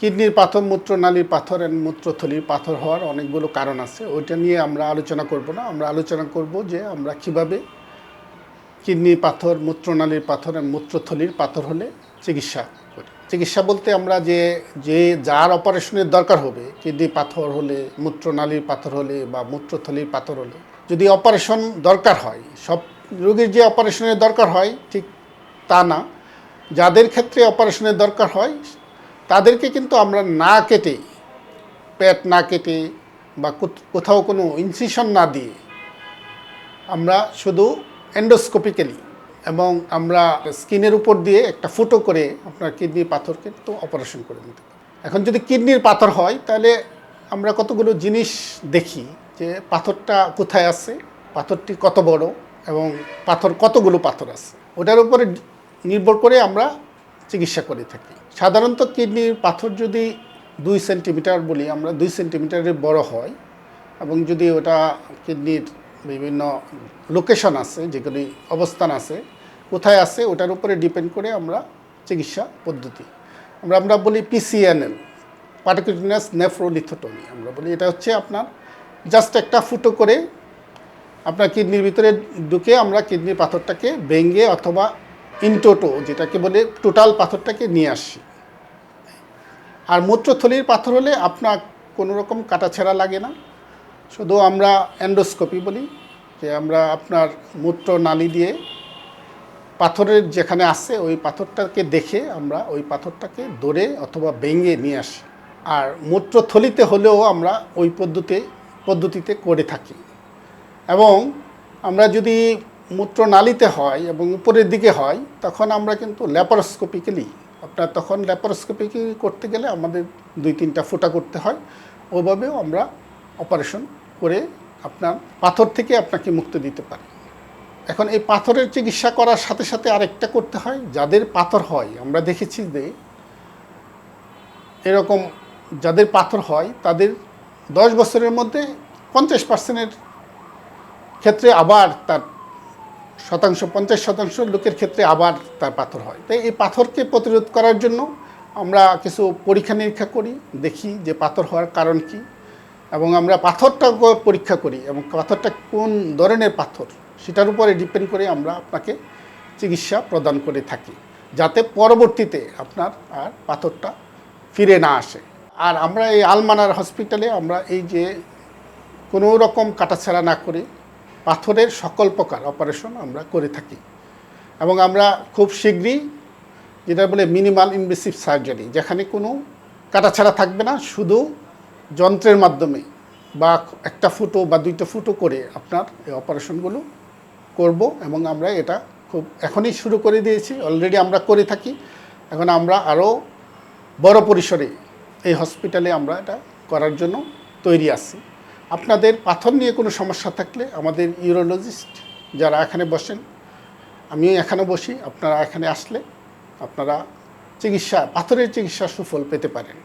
কিডনির পাথর মূত্রনালীর পাথর এবং মূত্রথলির পাথর হওয়ার অনেকগুলো কারণ আছে। ওইটা নিয়ে আমরা আলোচনা করব না। আমরা আলোচনা করব যে আমরা কীভাবে কিডনির পাথর মূত্রনালীর পাথর এবং মূত্রথলির পাথর হলে চিকিৎসা করি। চিকিৎসা বলতে আমরা যে যে যার অপারেশনের দরকার হবে, কিডনি পাথর হলে মূত্রনালীর পাথর হলে বা মূত্রথলির পাথর হলে। যদি অপারেশন দরকার হয়, সব রোগীর যে অপারেশনের দরকার হয়, ঠিক তা না। যাদের ক্ষেত্রে অপারেশনের দরকার হয় তাদেরকে কিন্তু আমরা না কেটে, পেট না কেটে বা কোথ- কোথাও কোনো ইনসিশন না দিয়ে আমরা শুধু এন্ডোস্কোপিক্যালি এবং আমরা স্কিনের উপর দিয়ে একটা ফুটো করে আপনার কিডনি পাথর কিন্তু অপারেশন করে নিতে এখন যদি কিডনির পাথর হয়, তাহলে আমরা কতগুলো জিনিস দেখি যে পাথরটা কোথায় আছে, পাথরটি কত বড় এবং পাথর কতগুলো পাথর আছে। ওটার উপরে নির্ভর করে আমরা চিকিৎসা করে থাকি। সাধারণত কিডনির পাথর যদি দুই সেন্টিমিটার বলি, আমরা দুই সেন্টিমিটারের বড় হয় এবং যদি ওটা কিডনির বিভিন্ন লোকেশন আছে, যেগুলি অবস্থান আছে, কোথায় আছে, ওটার উপরে ডিপেন্ড করে আমরা চিকিৎসা পদ্ধতি। আমরা আমরা বলি পিসিএনএল পার্টিকুলাস নেফ্রোলিথোটমি। আমরা বলি এটা হচ্ছে আপনার জাস্ট একটা ফুটো করে আপনার কিডনির ভিতরে ঢুকে আমরা কিডনির পাথরটাকে ভেঙে অথবা ইনটোটো যেটাকে বলে টোটাল পাথরটাকে নিয়ে আসি। আর মূত্রথলির পাথর হলে আপনার কোনো রকম কাটাছেঁড়া লাগে না। শুধু আমরা অ্যান্ডোস্কোপি বলি, যে আমরা আপনার মূত্র নালী দিয়ে পাথরের যেখানে আছে, ওই পাথরটাকে দেখে আমরা ওই পাথরটাকে দৌড়ে অথবা ভেঙে নিয়ে আসি। আর মূত্রথলিতে হলেও আমরা ওই পদ্ধতি, পদ্ধতিতে করে থাকি। এবং আমরা যদি মূত্রনালীতে হয় এবং উপরের দিকে হয়, তখন আমরা কিন্তু ল্যাপারোস্কোপিক্যালি আপনার তখন ল্যাপারোস্কোপিক্যালি করতে গেলে আমাদের দুই তিনটা ফোঁটা করতে হয়। ওভাবেও আমরা অপারেশন করে আপনার পাথর থেকে আপনাকে মুক্তি দিতে পারি। এখন এই পাথরের চিকিৎসা করার সাথে সাথে আরেকটা করতে হয়, যাদের পাথর হয়। আমরা দেখেছি যে এরকম যাদের পাথর হয়, তাদের দশ বছরের মধ্যে পঞ্চাশ পার্সেন্টের ক্ষেত্রে আবার তার শতাংশ, পঞ্চাশ শতাংশ লোকের ক্ষেত্রে আবার তার পাথর হয়। তাই এই পাথরকে প্রতিরোধ করার জন্য আমরা কিছু পরীক্ষা নিরীক্ষা করি, দেখি যে পাথর হওয়ার কারণ কি এবং আমরা পাথরটা পরীক্ষা করি এবং পাথরটা কোন ধরনের পাথর সেটার উপরে ডিপেন্ড করে আমরা আপনাকে চিকিৎসা প্রদান করে থাকি, যাতে পরবর্তীতে আপনার আর পাথরটা ফিরে না আসে। আর আমরা এই আলমানার হসপিটালে আমরা এই যে কোনো রকম কাটাছাড়া না করে পাথরের সকল প্রকার অপারেশন আমরা করে থাকি। এবং আমরা খুব শীঘ্রই যেটা বলে মিনিমাল ইনভেসিভ সার্জারি যেখানে কোনো কাটাছাড়া থাকবে না, শুধু যন্ত্রের মাধ্যমে বা একটা ফুটো বা দুইটা ফুটো করে আপনার এই অপারেশনগুলো করব এবং আমরা এটা খুব এখনই শুরু করে দিয়েছি অলরেডি আমরা করে থাকি। এখন আমরা আরও বড় পরিসরে এই হসপিটালে আমরা এটা করার জন্য তৈরি আছি। আপনাদের পাথর নিয়ে কোনো সমস্যা থাকলে আমাদের ইউরোলজিস্ট যারা এখানে বসেন, আমিও এখানে বসি, আপনারা এখানে আসলে আপনারা চিকিৎসা, পাথরের চিকিৎসা সুফল পেতে পারেন।